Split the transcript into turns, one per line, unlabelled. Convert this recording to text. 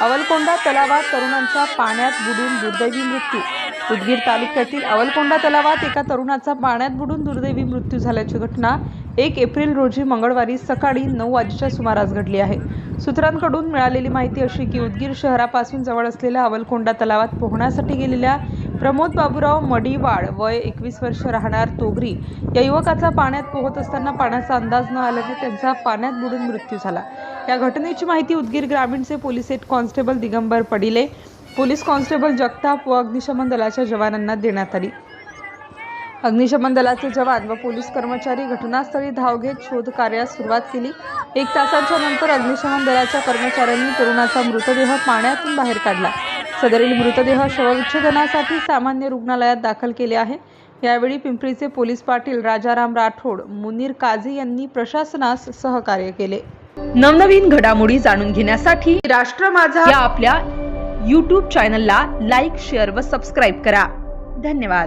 अवलकोंडा तलावात तरुणांचा पाण्यात बुडून दुर्दैवी मृत्यू. उदगीर तालुक्यातील अवलकोंडा तलावात एका तरुणाचा पाण्यात बुडून दुर्दैवी मृत्यू झाल्याची घटना एक एप्रिल रोजी मंगळवारी सकाळी नऊ वाजेच्या सुमारास घडली आहे. सूत्रांकडून मिळालेली माहिती अशी की उदगीर शहरापासून जवळ असलेल्या अवलकोंडा तलावात पोहण्यासाठी गेलेल्या प्रमोद बाबूराव मडीवाड वय एकवीस वर्ष राहणार तोगरी. या युवकाचा पाण्यात पोहत असताना पाण्याचा अंदाज न आल्याने त्यांचा पाण्यात बुडून मृत्यू झाला. या घटनेची माहिती उदगीर ग्रामीणचे police head constable Digambar Padile. Police constable Jagtap व अग्निशमन दलाच्या जवानांना देण्यात आली. अग्निशमन दलाचे जवान व पोलीस कर्मचारी घटनास्थळी धाव घेत शोध कार्यास सुरुवात केली. एक तासाच्या नंतर अग्निशमन दलाच्या कर्मचाऱ्यांनी तरुणाचा मृतदेह पाण्यातून बाहेर काढला. सदरील मृतदेह शवविच्छेदनासाठी सामान्य रुग्णालयात दाखल केले आहे. यावेळी पिंपरीचे पोलीस पाटील राजाराम राठोड मुनीर काझी यांनी प्रशासनास सहकार्य केले. नवनवीन घडामोडी जाणून घेण्यासाठी राष्ट्र माझा या आपल्या यूट्यूब चॅनलला लाईक शेअर व सबस्क्राईब करा. धन्यवाद.